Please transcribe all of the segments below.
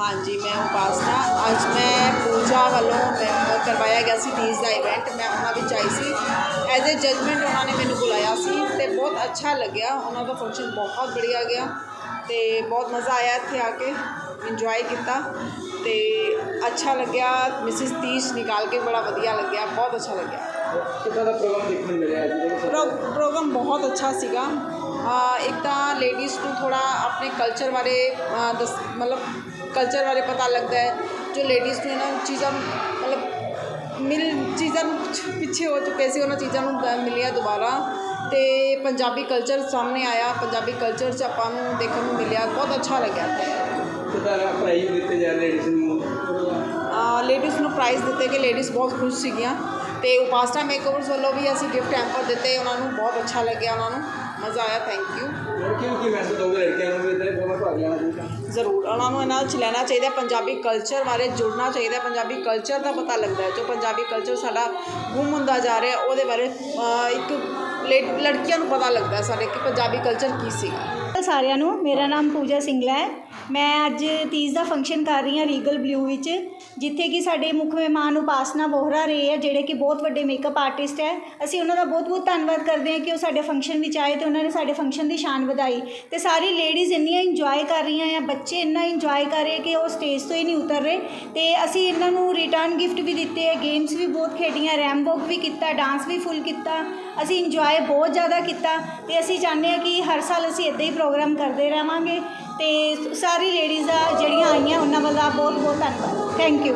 ਹਾਂਜੀ ਮੈਂ ਉਪਾਸਨਾ ਅੱਜ ਮੈਂ ਪੂਜਾ ਵੱਲੋਂ ਮੈਂ ਕਰਵਾਇਆ ਗਿਆ ਸੀ ਤੀਜ ਦਾ ਇਵੈਂਟ ਮੈਂ ਉਹਨਾਂ ਵਿੱਚ ਆਈ ਸੀ। ਐਜ਼ ਅ ਜਜਮੈਂਟ ਉਹਨਾਂ ਨੇ ਮੈਨੂੰ ਬੁਲਾਇਆ ਸੀ ਤੇ ਬਹੁਤ ਅੱਛਾ ਲੱਗਿਆ। ਉਹਨਾਂ ਦਾ ਫੰਕਸ਼ਨ ਬਹੁਤ ਬੜੀਆ ਗਿਆ ਤੇ ਬਹੁਤ ਮਜ਼ਾ ਆਇਆ ਇੱਥੇ ਆ ਕੇ। ਇੰਜੋਏ ਕੀਤਾ ਤੇ ਅੱਛਾ ਲੱਗਿਆ। ਮਿਸਿਸ ਤੀਜ ਨਿਕਾਲ ਕੇ ਬੜਾ ਵਧੀਆ ਲੱਗਿਆ। ਬਹੁਤ ਅੱਛਾ ਲੱਗਿਆ। ਕਿੱਦਾਂ ਦਾ ਪ੍ਰੋਗਰਾਮ ਦੇਖਣ ਮਿਲਿਆ ਜੀ? ਪ੍ਰੋਗਰਾਮ ਬਹੁਤ ਅੱਛਾ ਸੀਗਾ। ਇੱਕ ਤਾਂ ਲੇਡੀਜ਼ ਨੂੰ ਥੋੜਾ ਆਪਣੇ ਕਲਚਰ ਬਾਰੇ ਦੱਸ ਮਤਲਬ ਕਲਚਰ ਬਾਰੇ ਪਤਾ ਲੱਗਦਾ ਹੈ ਜੋ ਲੇਡੀਜ਼ ਨੂੰ ਇਹਨਾਂ ਚੀਜ਼ਾਂ ਮਤਲਬ ਮਿਲ ਚੀਜ਼ਾਂ ਨੂੰ ਪਿੱਛ- ਪਿੱਛੇ ਹੋ ਚੁੱਕੇ ਸੀ ਉਹਨਾਂ ਚੀਜ਼ਾਂ ਨੂੰ ਮਿਲਿਆ ਦੁਬਾਰਾ ਤੇ ਪੰਜਾਬੀ ਕਲਚਰ ਸਾਹਮਣੇ ਆਇਆ ਪੰਜਾਬੀ ਕਲਚਰ 'ਚ ਆਪਾਂ ਨੂੰ ਦੇਖਣ ਨੂੰ ਮਿਲਿਆ ਬਹੁਤ ਅੱਛਾ ਲੱਗਿਆ। ਕਿੱਦਾਂ ਦਾ ਪ੍ਰਾਈਜ਼ ਦਿੱਤੇ ਜਾ ਰਹੇ ਲੇਡੀਜ਼ ਨੂੰ ਲੇਡੀਜ਼ ਨੂੰ ਪ੍ਰਾਈਜ਼ ਦਿੱਤੇ ਕਿ ਲੇਡੀਜ਼ ਬਹੁਤ ਖੁਸ਼ ਸੀਗੀਆਂ। ਤੇ ਉਪਾਸਨਾ ਮੇਕਓਵਰਸ ਵੱਲੋਂ ਵੀ ਅਸੀਂ ਗਿਫਟ ਹੈਂਪਰ ਦਿੱਤੇ ਉਹਨਾਂ ਨੂੰ ਬਹੁਤ ਅੱਛਾ ਲੱਗਿਆ ਉਹਨਾਂ ਨੂੰ ਮਜ਼ਾ ਆਇਆ ਥੈਂਕ ਯੂ ਲੜਕੀਆਂ ਨੂੰ ਕੀ ਮੈਸੇਜ ਦੋਗੇ ਲੜਕੀਆਂ ਨੂੰ ਵੀ ਇਦਾਂ ਬਹੁਤ ਭਾਗ ਲੈਣਾ ਚਾਹੀਦਾ ਜ਼ਰੂਰ ਉਹਨਾਂ ਨੂੰ ਇਹਨਾਂ 'ਚ ਲੈਣਾ ਚਾਹੀਦਾ ਪੰਜਾਬੀ ਕਲਚਰ ਬਾਰੇ ਜੁੜਨਾ ਚਾਹੀਦਾ ਪੰਜਾਬੀ ਕਲਚਰ ਦਾ ਪਤਾ ਲੱਗਦਾ ਹੈ। ਜੋ ਪੰਜਾਬੀ ਕਲਚਰ ਸਾਡਾ ਗੁੰਮ ਹੁੰਦਾ ਜਾ ਰਿਹਾ ਉਹਦੇ ਬਾਰੇ ਇੱਕ ਲੇ- ਲੜਕੀਆਂ ਨੂੰ ਪਤਾ ਲੱਗਦਾ ਹੈ ਸਾਡੇ ਕਿ ਪੰਜਾਬੀ ਕਲਚਰ ਕੀ ਸੀਗਾ। ਸਾਰਿਆਂ ਨੂੰ ਮੇਰਾ ਨਾਮ ਪੂਜਾ ਸਿੰਗਲਾ ਹੈ। ਮੈਂ ਅੱਜ ਤੀਜ ਦਾ ਫੰਕਸ਼ਨ ਕਰ ਰਹੀ ਹਾਂ ਰੀਗਲ ਬਲਿਊ ਵਿੱਚ, ਜਿੱਥੇ ਕਿ ਸਾਡੇ ਮੁੱਖ ਮਹਿਮਾਨ ਉਪਾਸਨਾ ਬੋਹਰਾ ਰਹੇ ਹੈ, ਜਿਹੜੇ ਕਿ ਬਹੁਤ ਵੱਡੇ ਮੇਕਅਪ ਆਰਟਿਸਟ ਹੈ। ਅਸੀਂ ਉਹਨਾਂ ਦਾ ਬਹੁਤ ਬਹੁਤ ਧੰਨਵਾਦ ਕਰਦੇ ਹਾਂ ਕਿ ਉਹ ਸਾਡੇ ਫੰਕਸ਼ਨ ਵਿੱਚ ਆਏ ਤੇ ਉਹਨਾਂ ਨੇ ਸਾਡੇ ਫੰਕਸ਼ਨ ਦੀ ਸ਼ਾਨ ਵਧਾਈ। ਤੇ ਸਾਰੀ ਲੇਡੀਜ਼ ਇੰਨੀਆਂ ਇੰਜੋਏ ਕਰ ਰਹੀਆਂ ਆ ਬੱਚੇ ਇੰਨਾ ਇੰਜੋਏ ਕਰ ਰਹੇ ਕਿ ਉਹ ਸਟੇਜ ਤੋਂ ਹੀ ਨਹੀਂ ਉਤਰ ਰਹੇ। ਤੇ ਅਸੀਂ ਇਹਨਾਂ ਨੂੰ ਰਿਟਰਨ ਗਿਫਟ ਵੀ ਦਿੱਤੇ ਹੈ ਗੇਮਸ ਵੀ ਬਹੁਤ ਖੇਡੀਆਂ ਰੈਮ ਵਾਕ ਵੀ ਕੀਤਾ ਡਾਂਸ ਵੀ ਫੁੱਲ ਕੀਤਾ। ਅਸੀਂ ਇੰਜੋਏ ਬਹੁਤ ਜ਼ਿਆਦਾ ਕੀਤਾ ਤੇ ਅਸੀਂ ਚਾਹੁੰਦੇ ਹਾਂ ਕਿ ਹਰ ਸਾਲ ਅਸੀਂ ਇਦਾਂ ਹੀ ਪ੍ਰੋਗਰਾਮ ਕਰਦੇ ਰਹਾਂਗੇ। ਤੇ ਸਾਰੀ ਲੇਡੀਜ਼ ਆ ਜਿਹੜੀਆਂ ਆਈਆਂ ਉਹਨਾਂ ਵੱਲੋਂ ਬਹੁਤ ਬਹੁਤ ਧੰਨਵਾਦ। ਥੈਂਕ ਯੂ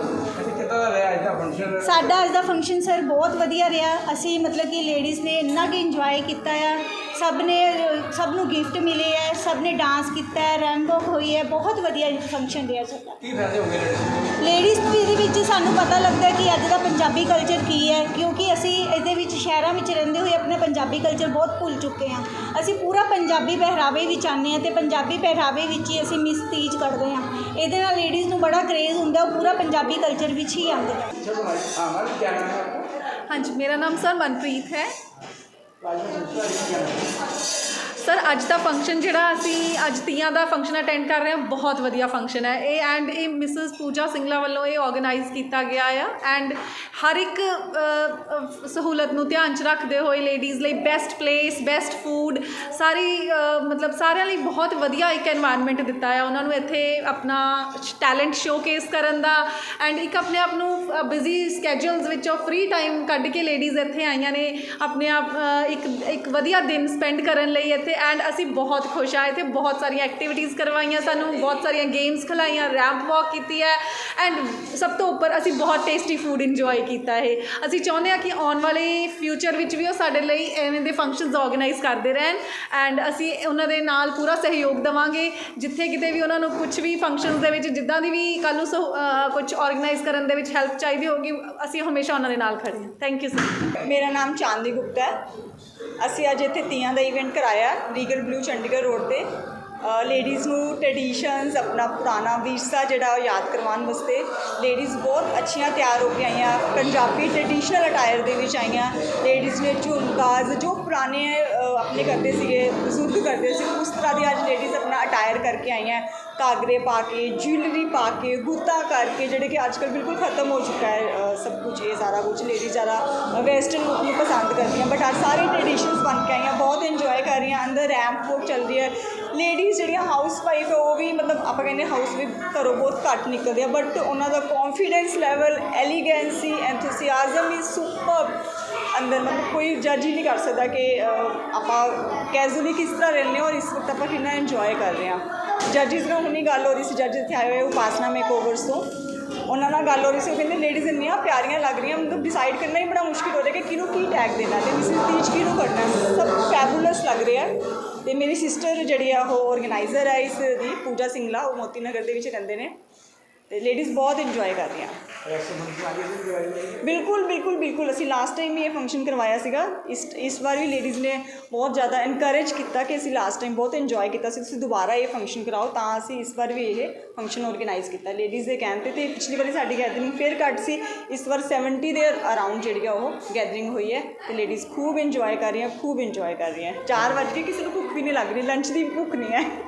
ਸਾਡਾ ਅੱਜ ਦਾ ਫੰਕਸ਼ਨ ਸਰ ਬਹੁਤ ਵਧੀਆ ਰਿਹਾ। ਅਸੀਂ ਮਤਲਬ ਕਿ ਲੇਡੀਜ਼ ਨੇ ਇੰਨਾ ਕਿ ਇੰਜੋਏ ਕੀਤਾ ਆ। ਸਭ ਨੇ ਸਭ ਨੂੰ ਗਿਫਟ ਮਿਲੇ ਹੈ ਸਭ ਨੇ ਡਾਂਸ ਕੀਤਾ ਹੈ ਰੈਂਬੋਕ ਹੋਈ ਹੈ ਬਹੁਤ ਵਧੀਆ ਫੰਕਸ਼ਨ ਰਿਹਾ ਸਾਡਾ। ਕੀ ਫਾਇਦੇ ਹੋਗੇ ਲੇਡੀਜ਼ ਨੂੰ? ਇਹਦੇ ਵਿੱਚ ਸਾਨੂੰ ਪਤਾ ਲੱਗਦਾ ਕਿ ਅੱਜ ਦਾ ਪੰਜਾਬੀ ਕਲਚਰ ਕੀ ਹੈ ਕਿਉਂਕਿ ਅਸੀਂ ਇਹਦੇ ਵਿੱਚ ਸ਼ਹਿਰਾਂ ਵਿੱਚ ਰਹਿੰਦੇ ਹੋਏ ਆਪਣਾ ਪੰਜਾਬੀ ਕਲਚਰ ਬਹੁਤ ਭੁੱਲ ਚੁੱਕੇ ਹਾਂ ਅਸੀਂ ਪੂਰਾ ਪੰਜਾਬੀ ਪਹਿਰਾਵੇ ਵਿੱਚ ਆਨੇ ਹਾਂ ਤੇ ਪੰਜਾਬੀ ਪਹਿਰਾਵੇ ਵਿੱਚ ਹੀ ਅਸੀਂ ਮਿਸ ਤੀਜ ਕੱਢਦੇ ਹਾਂ ਇਹਦੇ ਨਾਲ ਲੇਡੀਜ਼ ਨੂੰ ਬੜਾ ਕਰੇਜ਼ ਹੁੰਦਾ ਉਹ ਪੂਰਾ ਪੰਜਾਬੀ ਕਲਚਰ ਵਿੱਚ ਹੀ ਆਉਂਦੇ ਹੈ ਹਾਂਜੀ ਮੇਰਾ ਨਾਮ ਸਰ ਮਨਪ੍ਰੀਤ ਹੈ। Lanjut 天呢 ਸਰ, ਅੱਜ ਦਾ ਫੰਕਸ਼ਨ ਜਿਹੜਾ ਅਸੀਂ ਅੱਜ ਤੀਆਂ ਦਾ ਫੰਕਸ਼ਨ ਅਟੈਂਡ ਕਰ ਰਹੇ ਹਾਂ, ਬਹੁਤ ਵਧੀਆ ਫੰਕਸ਼ਨ ਹੈ। ਇਹ ਐਂਡ ਇਹ ਮਿਸਿਸ ਪੂਜਾ ਸਿੰਗਲਾ ਵੱਲੋਂ ਇਹ ਆਰਗੇਨਾਈਜ਼ ਕੀਤਾ ਗਿਆ ਆ। ਐਂਡ ਹਰ ਇੱਕ ਸਹੂਲਤ ਨੂੰ ਧਿਆਨ ਚ ਰੱਖਦੇ ਹੋਏ ਲੇਡੀਜ਼ ਲਈ ਬੈਸਟ ਪਲੇਸ ਬੈਸਟ ਫੂਡ ਸਾਰੀ ਮਤਲਬ ਸਾਰਿਆਂ ਲਈ ਬਹੁਤ ਵਧੀਆ ਇੱਕ এনवायरमेंट ਦਿੱਤਾ ਆ। ਉਹਨਾਂ ਨੂੰ ਇੱਥੇ ਆਪਣਾ ਟੈਲੈਂਟ ਸ਼ੋਕੇਸ ਕਰਨ ਦਾ ਐਂਡ ਇੱਕ ਆਪਣੇ ਆਪ ਨੂੰ ਬਿਜ਼ੀ ਸਕੇਜੂਲਸ ਵਿੱਚੋਂ ਫ੍ਰੀ ਟਾਈਮ ਕੱਢ ਕੇ ਲੇਡੀਜ਼ ਇੱਥੇ ਆਈਆਂ ਨੇ। ਆਪਣੇ ਆਪ ਇੱਕ ਇੱਕ ਵਧੀਆ ਦਿਨ ਸਪੈਂਡ ਕਰਨ ਲਈ ਇੱਥੇ ਐਂਡ ਅਸੀਂ ਬਹੁਤ ਖੁਸ਼ ਆ ਇੱਥੇ ਬਹੁਤ ਸਾਰੀਆਂ ਐਕਟੀਵਿਟੀਜ਼ ਕਰਵਾਈਆਂ ਸਾਨੂੰ ਬਹੁਤ ਸਾਰੀਆਂ ਗੇਮਸ ਖਿਲਾਈਆਂ ਰੈਂਪ ਵਾਕ ਕੀਤੀ ਹੈ। ਐਂਡ ਸਭ ਤੋਂ ਉੱਪਰ ਅਸੀਂ ਬਹੁਤ ਟੇਸਟੀ ਫੂਡ ਇੰਜੋਏ ਕੀਤਾ ਹੈ ਅਸੀਂ ਚਾਹੁੰਦੇ ਹਾਂ ਕਿ ਆਉਣ ਵਾਲੇ ਫਿਊਚਰ ਵਿੱਚ ਵੀ ਉਹ ਸਾਡੇ ਲਈ ਐਵੇਂ ਦੇ ਫੰਕਸ਼ਨਸ ਆਰਗੇਨਾਈਜ਼ ਕਰਦੇ ਰਹਿਣ। ਐਂਡ ਅਸੀਂ ਉਹਨਾਂ ਦੇ ਨਾਲ ਪੂਰਾ ਸਹਿਯੋਗ ਦੇਵਾਂਗੇ। ਜਿੱਥੇ ਕਿਤੇ ਵੀ ਉਹਨਾਂ ਨੂੰ ਕੁਝ ਵੀ ਫੰਕਸ਼ਨਸ ਦੇ ਵਿੱਚ ਜਿੱਦਾਂ ਦੀ ਵੀ ਕੱਲ੍ਹ ਨੂੰ ਸਹੂ- ਅ, ਕੁਝ ਆਰਗੇਨਾਈਜ਼ ਕਰਨ ਦੇ ਵਿੱਚ ਹੈਲਪ ਚਾਹੀਦੀ ਹੋਗੀ ਅਸੀਂ ਹਮੇਸ਼ਾ ਉਹਨਾਂ ਦੇ ਨਾਲ ਖੜੇ ਹਾਂ। ਥੈਂਕ ਯੂ ਸਰ ਮੇਰਾ ਨਾਮ ਚਾਂਦੀ ਗੁਪਤਾ ਹੈ। ਅਸੀਂ ਅੱਜ ਇੱਥੇ ਤੀਆਂ ਦਾ ਇਵੈਂਟ ਕਰਾਇਆ ਰੀਗਲ ਬਲੂ ਚੰਡੀਗੜ੍ਹ ਰੋਡ ਤੇ। ਲੇਡੀਜ਼ ਨੂੰ ਟ੍ਰੈਡੀਸ਼ਨਸ ਆਪਣਾ ਪੁਰਾਣਾ ਵਿਰਸਾ ਜਿਹੜਾ ਉਹ ਯਾਦ ਕਰਵਾਉਣ ਵਾਸਤੇ ਲੇਡੀਜ਼ ਬਹੁਤ ਅੱਛੀਆਂ ਤਿਆਰ ਹੋ ਕੇ ਆਈਆਂ ਪੰਜਾਬੀ ਟ੍ਰੈਡੀਸ਼ਨਲ ਅਟਾਇਰ ਦੇ ਵਿੱਚ ਆਈਆਂ। ਲੇਡੀਜ਼ ਨੇ ਝੁਮਕਾਜ਼ ਜੋ ਪੁਰਾਣੇ ਅ, ਆਪਣੇ ਕਰਦੇ ਸੀਗੇ ਬਜ਼ੁਰਗ ਕਰਦੇ ਸੀ ਉਸ ਤਰ੍ਹਾਂ ਦੀ ਅੱਜ ਲੇਡੀਜ਼ ਆਪਣਾ ਅਟਾਇਰ ਕਰਕੇ ਆਈਆਂ। ਕਾਗਰੇ ਪਾ ਕੇ ਜੁਐਲਰੀ ਪਾ ਕੇ ਗੁੱਤਾ ਕਰਕੇ ਜਿਹੜੇ ਕਿ ਅੱਜ ਕੱਲ੍ਹ ਬਿਲਕੁਲ ਖਤਮ ਹੋ ਚੁੱਕਾ ਹੈ ਅ, ਸਭ ਕੁਝ ਇਹ ਸਾਰਾ ਕੁਝ ਲੇਡੀ ਜ਼ਿਆਦਾ ਵੈਸਟਰਨ ਲੁੱਕ ਨੂੰ ਪਸੰਦ ਕਰਦੀਆਂ ਬਟ ਅੱਜ ਸਾਰੇ ਟ੍ਰੈਡੀਸ਼ਨਸ ਬਣ ਕੇ ਆਈਆਂ ਬਹੁਤ ਇੰਜੋਏ ਕਰ ਰਹੀਆਂ ਅੰਦਰ ਰੈਂਪ ਵੋਕ ਚੱਲ ਰਹੀ ਹੈ। ਲੇਡੀਜ਼ ਜਿਹੜੀਆਂ ਹਾਊਸ ਵਾਈਫ ਉਹ ਵੀ ਮਤਲਬ ਆਪਾਂ ਕਹਿੰਦੇ ਹਾਊਸ ਵੀ ਘਰੋਂ ਬਹੁਤ ਘੱਟ ਨਿਕਲਦੇ ਆ ਬਟ ਉਹਨਾਂ ਦਾ confidence level elegancy enthusiasm is super ਅੰਦਰ ਮਤਲਬ ਕੋਈ ਜੱਜ ਹੀ ਨਹੀਂ ਕਰ ਸਕਦਾ ਕਿ ਅ, ਆਪਾਂ ਕੈਜ਼ੂਅਲੀ ਕਿਸ ਤਰ੍ਹਾਂ ਰਹਿੰਦੇ ਹਾਂ ਔਰ ਇਸ ਵਕਤ ਆਪਾਂ ਕਿੰਨਾ ਇੰਜੋਏ ਕਰ ਰਹੇ ਹਾਂ। ਜੱਜਿਸ ਨਾਲ ਹੁਣੀ ਗੱਲ ਹੋ ਰਹੀ ਸੀ ਜੱਜ ਇੱਥੇ ਆਏ ਹੋਏ ਉਪਾਸਨਾ ਮੇਕਓਵਰਸ ਤੋਂ। ਉਹਨਾਂ ਨਾਲ ਗੱਲ ਹੋ ਰਹੀ ਸੀ, ਉਹ ਕਹਿੰਦੇ ਲੇਡੀਜ਼ ਇੰਨੀਆਂ ਪਿਆਰੀਆਂ ਲੱਗ ਰਹੀਆਂ, ਮਤਲਬ ਡਿਸਾਈਡ ਕਰਨਾ ਹੀ ਬੜਾ ਮੁਸ਼ਕਿਲ ਹੋ ਰਿਹਾ ਕਿ ਕਿਹਨੂੰ ਕੀ ਟੈਗ ਦੇਣਾ ਤੇ ਮਿਸਿਸ ਤੀਜ ਕਿਹਨੂੰ ਕਰਨਾ ਹੈ। ਸਭ ਫੈਬੂਲਸ ਲੱਗ ਰਿਹਾ ਹੈ। ਤੇ ਮੇਰੀ ਸਿਸਟਰ ਜਿਹੜੀ ਆ, ਉਹ ਆਰਗੇਨਾਈਜ਼ਰ ਹੈ ਇਸ ਦੀ, ਪੂਜਾ ਸਿੰਗਲਾ, ਉਹ ਮੋਤੀ ਨਗਰ ਦੇ ਵਿੱਚ ਰਹਿੰਦੇ ਨੇ। लेडीज़ बहुत इंजॉय कर रही बिल्कुल बिल्कुल बिल्कुल। असी लास्ट टाइम भी यह फ़ंक्शन करवाया सी इस इस बार भी लेडीज़ ने बहुत ज़्यादा इनकरेज किया कि असं लास्ट टाइम बहुत इंजॉय किया। दोबारा ये फ़ंक्शन कराओ तो असं इस बार भी यह फ़ंक्शन ऑर्गेनाइज़ किया। लेडीज़ के कहने तो पिछली बार साड़ी गैदरिंग फिर घट सी। इस बार सैवनटी दे अराउंड जी गैदरिंग हुई है तो लेडीज़ खूब इंजॉय कर रही हैं खूब इंजॉय कर रही हैं। चार बज के किसी को भुख भी नहीं लग रही। लंच की भुख नहीं है